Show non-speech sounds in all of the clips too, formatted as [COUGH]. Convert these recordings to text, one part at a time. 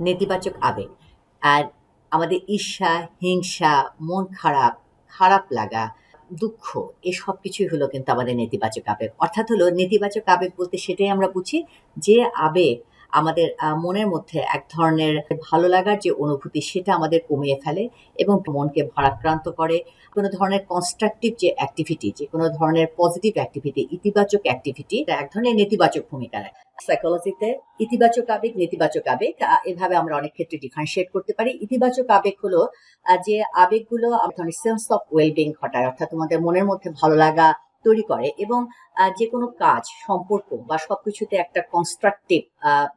নেতিবাচক আবেগ। আর আমাদের ঈর্ষা, হিংসা, মন খারাপ খারাপ লাগা, দুঃখ এই সব কিছুই হলো কিন্তু আমাদের নেতিবাচক আবেগ। অর্থাৎ হলো নেতিবাচক আবেগ বলতে সেটাই আমরা বুঝি যে আবেগ আমাদের মনের মধ্যে এক ধরনের ভালো লাগার যে অনুভূতি সেটা আমাদের কমিয়ে ফেলে এবং মনকে ভারাক্রান্ত করে। কোনো ধরনের কনস্ট্রাকটিভ যে অ্যাক্টিভিটি যে কোনো ধরনের পজিটিভ অ্যাক্টিভিটি ইতিবাচক অ্যাক্টিভিটি এক ধরনের নেতিবাচক ভূমিকা রাখে। সাইকোলজিতে ইতিবাচক আবেগ, নেতিবাচক আবেগ এভাবে আমরা অনেক ক্ষেত্রে ডিফারেন্সিয়েট করতে পারি। ইতিবাচক আবেগ হলো যে আবেগগুলো ধরনের সেন্স অফ ওয়েলবিং ঘটায়, অর্থাৎ তোমাদের মনের মধ্যে ভালো লাগা তৈরি করে এবং যে কোনো কাজ, সম্পর্ক বা সবকিছুতে একটা কনস্ট্রাকটিভ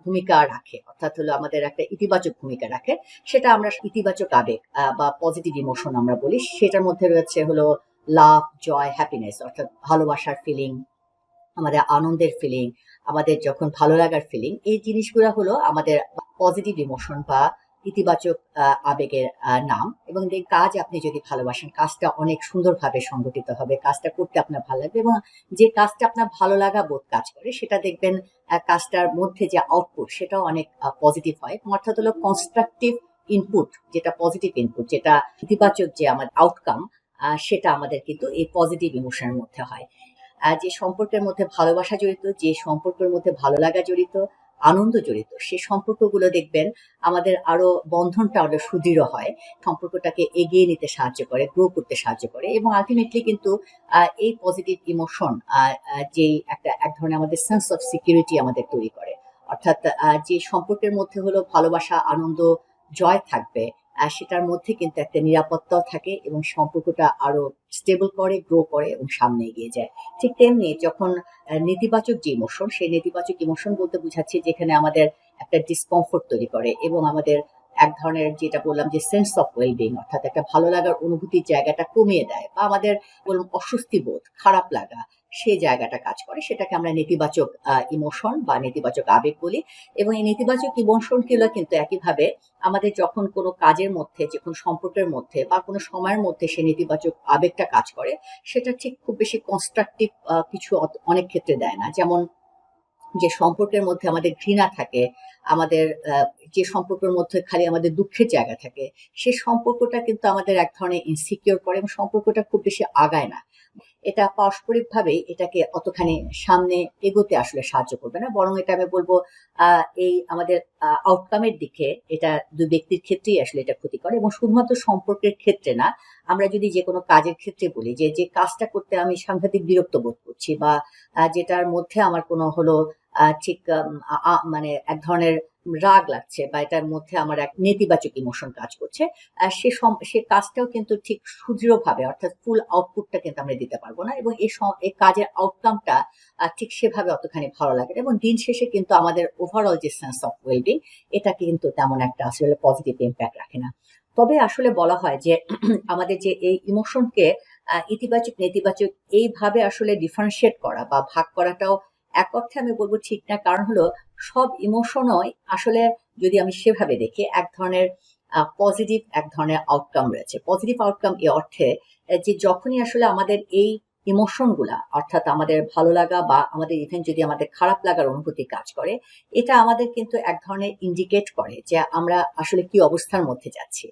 ভূমিকা রাখে, অর্থাৎ হলো আমাদের একটা ইতিবাচক ভূমিকা রাখে। সেটা আমরা ইতিবাচক আবেগ বা পজিটিভ ইমোশন আমরা বলি। সেটার মধ্যে রয়েছে হলো লাভ জয় হ্যাপিনেস অর্থাৎ ভালোবাসার ফিলিং আমাদের আনন্দের ফিলিং আমাদের যখন ভালো লাগার ফিলিং এই জিনিসগুলো হলো আমাদের পজিটিভ ইমোশন বা ইতিবাচক আবেগের নাম। এবং এই কাজ আপনি যদি ভালোবাসেন, কাজটা অনেক সুন্দরভাবে সংগঠিত হবে, কাজটা করতে আপনার ভালো লাগবে এবং যে কাজটা আপনার ভালো লাগা বোধ কাজ করে, সেটা দেখবেন কাজটার মধ্যে যে আউটপুট সেটাও অনেক পজিটিভ হয়। অর্থাৎ হলো কনস্ট্রাকটিভ ইনপুট যেটা পজিটিভ ইনপুট যেটা ইতিবাচক যে আমাদের আউটকাম সেটা আমাদের কিন্তু এই পজিটিভ ইমোশনের মধ্যে হয়। যে সম্পর্কের মধ্যে ভালোবাসা জড়িত, যে সম্পর্কের মধ্যে ভালো লাগা জড়িত, আনন্দ জড়িত, সে সম্পর্কগুলো দেখবেন আমাদের আরও বন্ধনটা আরও সুদৃঢ় হয়, সম্পর্কটাকে এগিয়ে নিতে সাহায্য করে গ্রো করতে সাহায্য করে এবং আলটিমেটলি কিন্তু এই পজিটিভ ইমোশন যে একটা এক ধরনের আমাদের সেন্স অফ সিকিউরিটি আমাদের তৈরি করে। অর্থাৎ যে সম্পর্কের মধ্যে হলো ভালোবাসা, আনন্দ, জয় থাকবে আহ, সেটার মধ্যে কিন্তু একটা নিরাপত্তাও থাকে এবং সম্পর্কটা আরও স্টেবল করে গ্রো করে এবং সামনে এগিয়ে যায়। ঠিক তেমনি যখন নেতিবাচক যে ইমোশন সেই নেতিবাচক ইমোশন বলতে বুঝাচ্ছি যেখানে আমাদের একটা ডিসকমফোর্ট তৈরি করে এবং আমাদের এক ধরনের যেটা বললাম যে সেন্স অফ ওয়েলবিং অর্থাৎ একটা ভালো লাগার অনুভূতির জায়গাটা কমিয়ে দেয় বা আমাদের বললাম অস্বস্তি বোধ খারাপ লাগা সেই জায়গাটা কাজ করে, সেটাকে আমরা নেতিবাচক ইমোশন বা নেতিবাচক আবেগ বলি এবং এই নেতিবাচক ইমোশনগুলো কিন্তু একইভাবে আমাদের যখন কোনো কাজের মধ্যে, যে কোনো সম্পর্কের মধ্যে বা কোনো সময়ের মধ্যে সে নেতিবাচক আবেগটা কাজ করে, সেটা ঠিক খুব বেশি কনস্ট্রাকটিভ কিছু অনেক ক্ষেত্রে দেয় না। যেমন যে সম্পর্কের মধ্যে আমাদের ঘৃণা থাকে, আমাদের যে সম্পর্কের মধ্যে খালি আমাদের দুঃখের জায়গা থাকে, সে সম্পর্কটা কিন্তু আমাদের এক ধরনের ইনসিকিউর করে এবং সম্পর্কটা খুব বেশি আগায় না। এটা পারস্পরিকভাবে এটাকে অতখানি সামনে এগোতে আসলে সাহায্য করবে না। বরং এটা আমি বলব এই আমাদের আউটকামের দিকে এটা দুই ব্যক্তির ক্ষেত্রেই আসলে এটা ক্ষতি করে এবং শুধুমাত্র সম্পর্কের ক্ষেত্রে না, আমরা যদি যে কোনো কাজের ক্ষেত্রে বলি যে যে কাজটা করতে আমি সাংঘাতিক বিরক্ত বোধ করছি বা যেটার মধ্যে আমার কোনো হলো ঠিক মানে এক ধরনের রাগ লাগছে বা এটার মধ্যে আমার এক নেতিবাচক ইমোশন কাজ করছে। সে সে কাজটাও কিন্তু ঠিক সুদৃঢ়ভাবে, অর্থাৎ ফুল আউটপুটটা কিন্তু আমরা দিতে পারব না এবং এই এই কাজের আউটকামটা ঠিক সেভাবে অতখানি ভালো লাগে এবং দিন শেষে কিন্তু আমাদের ওভারঅল যে সেন্স অফ ওয়েলবিং এটা কিন্তু তেমন একটা আসলে পজিটিভ ইম্প্যাক্ট রাখে না। তবে আসলে বলা হয় যে [CLEARS THROAT] আমাদের যে এই ইমোশনকে ইতিবাচক নেতিবাচক এইভাবে আসলে ডিফারেন্সিয়েট করা বা ভাগ করাটাও এক অর্থে আমি বলব ঠিক না, কারণ হলো সব ইমোশনই আসলে যদি আমি সেভাবে দেখি, এক ধরনের পজিটিভ এক ধরনের আউটকাম রয়েছে। পজিটিভ আউটকাম এ অর্থে, যে যখনই আসলে আমাদের এই ইমোশনগুলা, অর্থাৎ আমাদের ভালো লাগা বা আমাদের ইভেন যদি আমাদের খারাপ লাগার অনুভূতি কাজ করে, এটা আমাদের কিন্তু এক ধরনের ইন্ডিকেট করে যে আমরা আসলে কি অবস্থার মধ্যে যাচ্ছি।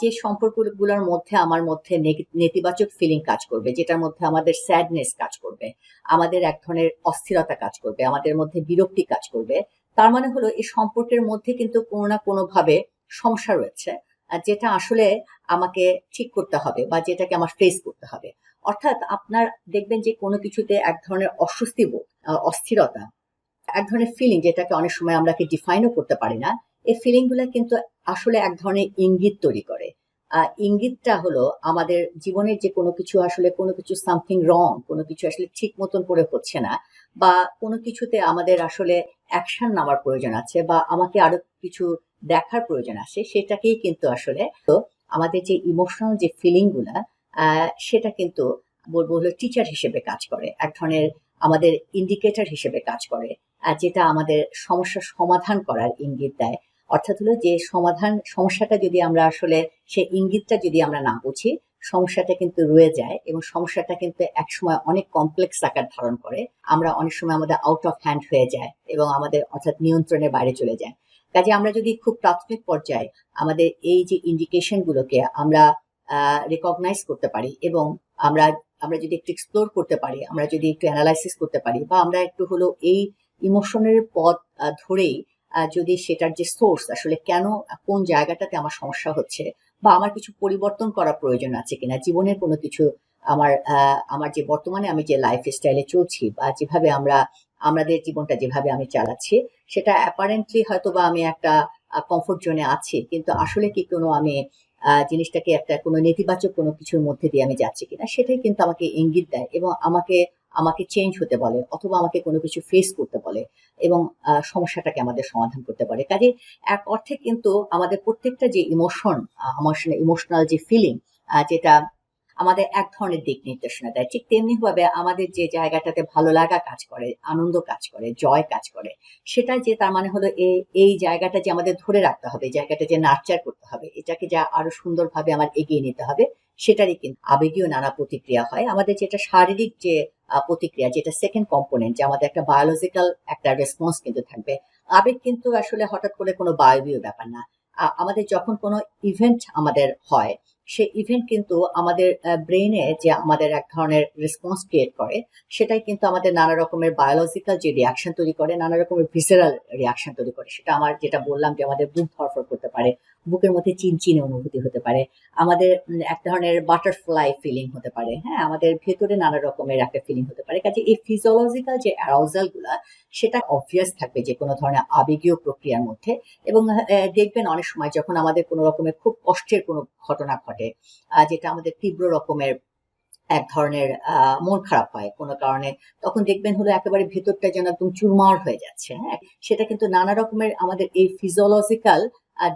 যে সম্পর্কগুলোর মধ্যে আমার মধ্যে নেতিবাচক ফিলিং কাজ করবে, যেটার মধ্যে আমাদের স্যাডনেস কাজ করবে, আমাদের এক ধরনের অস্থিরতা কাজ করবে, আমাদের মধ্যে বিরক্তি কাজ করবে, তার মানে হলো এই সম্পর্কের মধ্যে কিন্তু কোনো না কোনো ভাবে সমস্যা রয়েছে যেটা আসলে আমাকে ঠিক করতে হবে বা যেটাকে আমার ফেস করতে হবে। অর্থাৎ আপনার দেখবেন যে কোনো কিছুতে এক ধরনের অস্বস্তি বোধ অস্থিরতা এক ধরনের ফিলিং যেটাকে অনেক সময় আমরা ডিফাইনও করতে পারি না এই ফিলিংগুলা কিন্তু আসলে এক ধরনের ইঙ্গিত তৈরি করে। ইঙ্গিতটা হলো আমাদের জীবনের যে কোনো কিছু আসলে কোনো কিছু সামথিং রং কোনো কিছু আসলে ঠিক মতন করে হচ্ছে না বা কোনো কিছুতে আমাদের আসলে অ্যাকশন নেওয়ার প্রয়োজন আছে বা আমাকে আরও কিছু দেখার প্রয়োজন আছে সেটাকেই কিন্তু আসলে তো আমাদের যে ইমোশনাল যে ফিলিংগুলা আহ, সেটা কিন্তু বলব হলো টিচার হিসেবে কাজ করে। এক ধরনের আমাদের ইন্ডিকেটর হিসেবে কাজ করে যেটা আমাদের সমস্যা সমাধান করার ইঙ্গিত দেয়। অর্থাৎ হলো যে সমাধান, সমস্যাটা যদি আমরা আসলে সে ইঙ্গিতটা যদি আমরা না বুঝি, সমস্যাটা কিন্তু রয়ে যায় এবং সমস্যাটা কিন্তু একসময় অনেক কমপ্লেক্স আকার ধারণ করে। আমরা অনেক সময় আমাদের আউট অফ হ্যান্ড হয়ে যায় এবং আমাদের অর্থাৎ নিয়ন্ত্রণের বাইরে চলে যায়। কাজে আমরা যদি খুব প্রাথমিক পর্যায়ে আমাদের এই যে ইন্ডিকেশনগুলোকে আমরা রেকগনাইজ করতে পারি এবং আমরা আমরা যদি একটু এক্সপ্লোর করতে পারি, আমরা যদি একটু অ্যানালাইসিস করতে পারি বা আমরা একটু হলো এই ইমোশনের পথ ধরেই যদি সেটার যে সোর্স আসলে কেন, কোন জায়গাটাতে আমার সমস্যা হচ্ছে বা আমার কিছু পরিবর্তন করা প্রয়োজন আছে কিনা, জীবনের কোনো কিছু আমার আমার যে বর্তমানে আমি যে লাইফ স্টাইলে চলছি বা যেভাবে আমরা, আমাদের জীবনটা যেভাবে আমি চালাচ্ছি, সেটা অ্যাপারেন্টলি হয়তো বা আমি একটা কমফোর্ট জোনে আছি, কিন্তু আসলে কি কোনো আমি জিনিসটাকে একটা কোনো নেতিবাচক কোনো কিছুর মধ্যে দিয়ে আমি যাচ্ছি কিনা, সেটাই কিন্তু আমাকে ইঙ্গিত দেয় এবং আমাকে আমাকে চেঞ্জ হতে বলে অথবা আমাকে কোনো কিছু ফেস করতে বলে এবং সমস্যাটাকে আমাদের সমাধান করতে পারে কাজে এক অর্থে কিন্তু আমাদের প্রত্যেকটা যে ইমোশন আমার ইমোশনাল যে ফিলিং যেটা আমাদের এক ধরনের দিক নির্দেশনা দেয়। ঠিক তেমনি ভাবে আমাদের যে জায়গাটাতে ভালো লাগা কাজ করে, আনন্দ কাজ করে, জয় কাজ করে সেটা যে তার মানে হলো এই এই জায়গাটা যে আমাদের ধরে রাখতে হবে জায়গাটা যে নার্চার করতে হবে, এটাকে যা আরও সুন্দরভাবে আমার এগিয়ে নিতে হবে, সেটারই কিন্তু আবেগীয় নানা প্রতিক্রিয়া হয়। আমাদের যেটা শারীরিক যে প্রতিক্রিয়া, যেটা সেকেন্ড কম্পোনেন্ট যে আমাদের একটা বায়োলজিক্যাল একটা রেসপন্স কিন্তু থাকবে। আবেগ কিন্তু আসলে হঠাৎ করে কোনো বায়বীয় ব্যাপার না। আমাদের যখন কোনো ইভেন্ট আমাদের হয় সেই ইভেন্ট কিন্তু আমাদের ব্রেনে যে আমাদের এক ধরনের রেসপন্স ক্রিয়েট করে, সেটাই কিন্তু আমাদের নানা রকমের বায়োলজিক্যাল যে রিয়াকশন তৈরি করে, নানা রকমের ভিসেরাল রিয়াকশন তৈরি করে। সেটা আমার যেটা বললাম যে আমাদের বুক ধরফর করতে পারে বুকের মধ্যে চিনচিনে অনুভূতি হতে পারে। আমাদের এক ধরনের বাটারফ্লাই ফিলিং হতে পারে। হ্যাঁ আমাদের ভেতরে নানা রকমের একটা ফিলিং হতে পারে। কাজে এই ফিজিওলজিক্যাল যে অ্যারাউজালগুলা, সেটা অবভিয়াস থাকবে যে কোনো ধরনের আবেগীয় প্রক্রিয়ার মধ্যে। এবং দেখবেন অনেক সময় যখন আমাদের কোনো রকমের খুব কষ্টের কোনো ঘটনা ঘটে যেটা আমাদের তীব্র রকমের এক ধরনের মন খারাপ হয় কোনো কারণে, তখন দেখবেন হলো একেবারে ভেতরটা যেন একদম চুরমার হয়ে যাচ্ছে। হ্যাঁ সেটা কিন্তু নানা রকমের আমাদের এই ফিজিওলজিক্যাল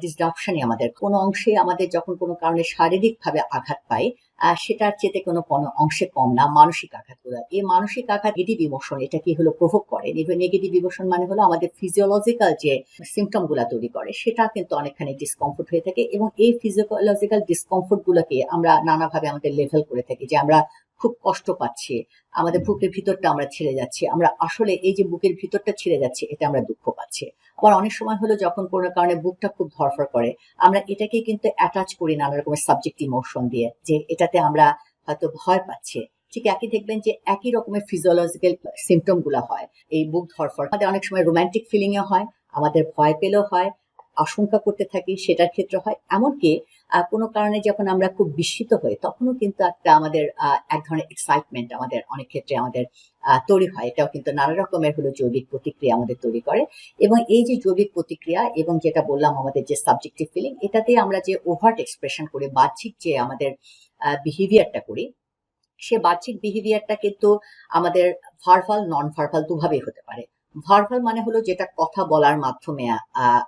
ডিসরাপশনই আমাদের। কোনো অংশে আমাদের যখন কোনো কারণে শারীরিকভাবে আঘাত পাই সেটার চেতে কোনো কোনো অংশে কম না, মানসিক আঘাতগুলো এই মানসিক আঘাত নেগেটিভ ইমোশন এটা কি হলো প্রভোগ করে। নেগেটিভ ইমোশন মানে হলো আমাদের ফিজিওলজিক্যাল যে সিমটমগুলা তৈরি করে, সেটা কিন্তু অনেকখানি ডিসকমফোর্ট হয়ে থাকে এবং এই ফিজিওলজিক্যাল ডিসকমফোর্ট গুলোকে আমরা নানাভাবে আমাদের লেভেল করে থাকি যে আমরা খুব কষ্ট পাচ্ছি। আমাদের বুকের ভিতরটা আমরা ছেড়ে যাচ্ছি। আমরা আসলে এই যে বুকের ভিতরটা ছেড়ে যাচ্ছে এটা আমরা দুঃখ পাচ্ছি। আবার অনেক সময় হলো যখন কোনো কারণে বুকটা খুব ধরফর করে আমরা এটাকে কিন্তু অ্যাটাচ করি নানা রকমের সাবজেক্ট ইমোশন দিয়ে যে এটাতে আমরা হয়তো ভয় পাচ্ছি। ঠিক একই দেখবেন যে একই রকমের ফিজিওলজিক্যাল সিমটমগুলো হয়। এই বুক ধরফর আমাদের অনেক সময় রোমান্টিক ফিলিং এ হয় আমাদের ভয় পেলেও হয় আশঙ্কা করতে থাকি সেটার ক্ষেত্রে হয়। এমনকি কোনো কারণে যখন আমরা খুব বিস্মিত হই, তখনও কিন্তু একটা আমাদের এক ধরনের এক্সাইটমেন্ট আমাদের অনেক ক্ষেত্রে আমাদের তৈরি হয়। এটাও কিন্তু নানা রকমের হলো জৈবিক প্রতিক্রিয়া আমাদের তৈরি করে। এবং এই যে জৈবিক প্রতিক্রিয়া এবং যেটা বললাম আমাদের যে সাবজেক্টিভ ফিলিং এটাতে আমরা যে ওভার্ট এক্সপ্রেশন করি, বাহ্যিক যে আমাদের বিহেভিয়ারটা করি, সে বাহ্যিক বিহেভিয়ারটা কিন্তু আমাদের ভার্বাল নন ভার্বাল দুভাবেই হতে পারে। ভার্বাল মানে হলো যেটা কথা বলার মাধ্যমে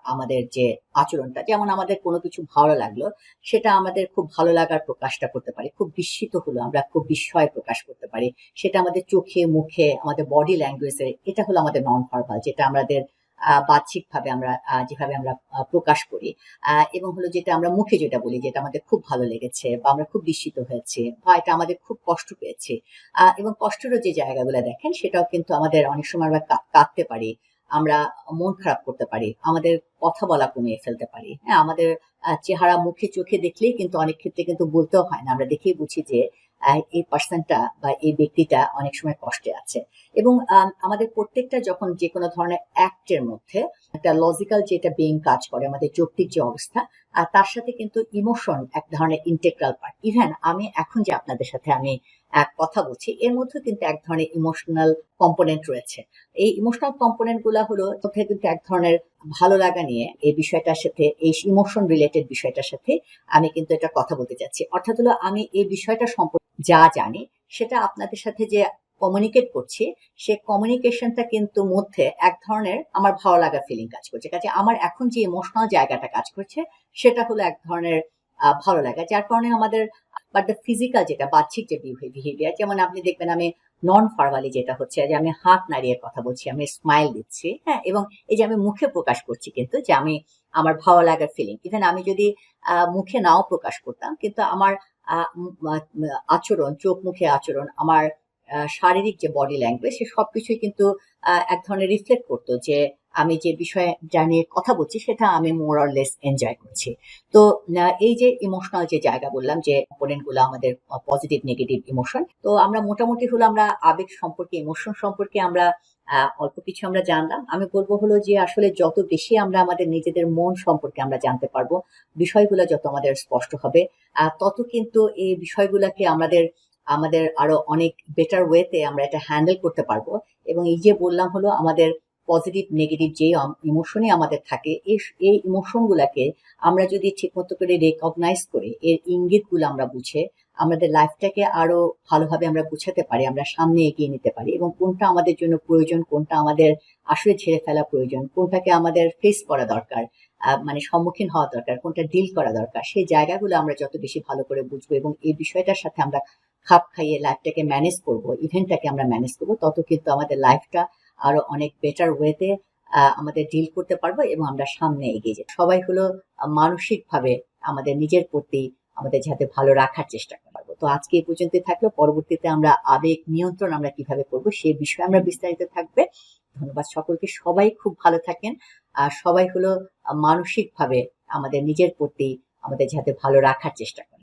আমাদের যে আচরণটা, যেমন আমাদের কোনো কিছু ভালো লাগল, সেটা আমাদের খুব ভালো লাগার প্রকাশটা করতে পারি। খুব বিস্মিত হলো আমরা, খুব বিস্ময় প্রকাশ করতে পারি। সেটা আমাদের চোখে, মুখে, আমাদের বডি ল্যাঙ্গুয়েজে এটা হলো আমাদের নন ভার্বাল যেটা আমাদের বাহ্যিকভাবে আমরা যেভাবে আমরা প্রকাশ করি। এবং হলো যেটা আমরা মুখে যেটা বলি, যেটা আমাদের খুব ভালো লেগেছে বা আমরা খুব বিস্মিত হয়েছে বা এটা আমাদের খুব কষ্ট পেয়েছে। এবং কষ্টেরও যে জায়গাগুলো দেখেন, সেটাও কিন্তু আমাদের অনেক সময় আমরা কাঁদতে পারি, আমরা মন খারাপ করতে পারি, আমাদের কথা বলা কমিয়ে ফেলতে পারি। হ্যাঁ আমাদের চেহারা মুখে চোখে দেখলেই কিন্তু অনেক ক্ষেত্রে কিন্তু বলতেও হয় না, আমরা দেখেই বুঝি যে এই পার্সনটা বা এই ব্যক্তিটা অনেক সময় কষ্টে আছে। এবং আম, আমাদের প্রত্যেকটা যখন যে কোনো ধরনের অ্যাক্টের মধ্যে একটা লজিক্যাল যেটা বিং কাজ করে আমাদের যৌক্তিক যে অবস্থা আর তার সাথে কিন্তু ইমোশন এক ধরনের ইন্টেগ্রাল পার্ট ইভেন আমি এখন যে আপনাদের সাথে আমি কথা বলছি, এর মধ্যে কিন্তু এক ধরনের ইমোশনাল কম্পোনেন্ট রয়েছে। এই ইমোশনাল কম্পোনেন্টগুলা হলো কিন্তু এক ধরনের ভালো লাগা নিয়ে এই বিষয়টার সাথে, এই ইমোশন রিলেটেড বিষয়টার সাথে আমি কিন্তু এটা কথা বলতে চাচ্ছি। অর্থাৎ হলো, আমি এই বিষয়টা সম্পর্কে যা জানি, সেটা আপনাদের সাথে যে কমিউনিকেট করছি, সে কমিউনিকেশনটা কিন্তু মধ্যে এক ধরনের আমার ভালো লাগা ফিলিং কাজ করছে। কাজে আমার এখন যে ইমোশনাল জায়গাটা কাজ করছে, সেটা হলো এক ধরনের ভালো লাগা। যার কারণে আমাদের বাট দ্য ফিজিক্যাল যেটা, বাহ্যিক যে বিহেভিয়ার যেমন আপনি দেখবেন আমি নন ফার্বালি যেটা হচ্ছে, যে আমি হাত নাড়িয়ে কথা বলছি, আমি স্মাইল দিচ্ছি হ্যাঁ এবং এই যে আমি মুখে প্রকাশ করছি কিন্তু, যে আমি, আমার ভালো লাগার ফিলিং ইভেন আমি যদি মুখে নাও প্রকাশ করতাম, কিন্তু আমার আচরণ, চোখ মুখে আচরণ, আমার শারীরিক যে বডি ল্যাঙ্গুয়েজ সে সবকিছুই কিন্তু এক ধরনের রিফ্লেক্ট করতো যে আমি যে বিষয়টা নিয়ে কথা বলছি সেটা আমি মোর অর লেস এনজয় করছি। তো এই যে ইমোশনাল যে জায়গা বললাম যে কম্পোনেন্টগুলো আমাদের পজিটিভ নেগেটিভ ইমোশন তো আমরা মোটামুটি হলো আমরা আবেগ সম্পর্কে ইমোশন সম্পর্কে আমরা অল্প কিছু আমরা জানলাম। আমি বলব হলো যে আসলে যত বেশি আমরা আমাদের নিজেদের মন সম্পর্কে আমরা জানতে পারব, বিষয়গুলো যত আমাদের স্পষ্ট হবে তত কিন্তু এই বিষয়গুলোকে আমাদের আমাদের আরও অনেক বেটার ওয়েতে আমরা এটা হ্যান্ডেল করতে পারব। এবং এই যে বললাম হলো আমাদের পজিটিভ নেগেটিভ যে ইমোশনই আমাদের থাকে এই এই ইমোশন গুলাকে আমরা যদি ঠিকমতো করে রেকগনাইজ করে, এর ইঙ্গিতগুলো আমরা বুঝে, আমাদের লাইফটাকে আরও ভালোভাবে আমরা গুছাতে পারি, আমরা সামনে এগিয়ে নিতে পারি এবং কোনটা আমাদের জন্য প্রয়োজন, কোনটা আমাদের আসলে ছেড়ে ফেলা প্রয়োজন, কোনটাকে আমাদের ফেস করা দরকার মানে সম্মুখীন হওয়া দরকার, কোনটা ডিল করা দরকার, সেই জায়গাগুলো আমরা যত বেশি ভালো করে বুঝব এবং এই বিষয়টার সাথে আমরা খাপ খাইয়ে লাইফটাকে ম্যানেজ করব ইভেন্টটাকে আমরা ম্যানেজ করব, তত কিন্তু আমাদের লাইফটা আরও অনেক বেটার ওয়েতে আমাদের ডিল করতে পারব এবং আমরা সামনে এগিয়ে যাই সবাই হলো মানসিক ভাবে আমাদের নিজের প্রতি আমাদের যাতে ভালো রাখার চেষ্টা করতে পারব। তো আজকে এই পর্যন্ত থাকল। পরবর্তীতে আমরা আবেগ নিয়ন্ত্রণ আমরা কীভাবে করব সে বিষয়ে আমরা বিস্তারিত থাকবে। ধন্যবাদ সকলকে। সবাই খুব ভালো থাকেন। আর সবাই হলো মানসিক ভাবে আমাদের নিজের প্রতি আমাদের যাতে ভালো রাখার চেষ্টা করেন।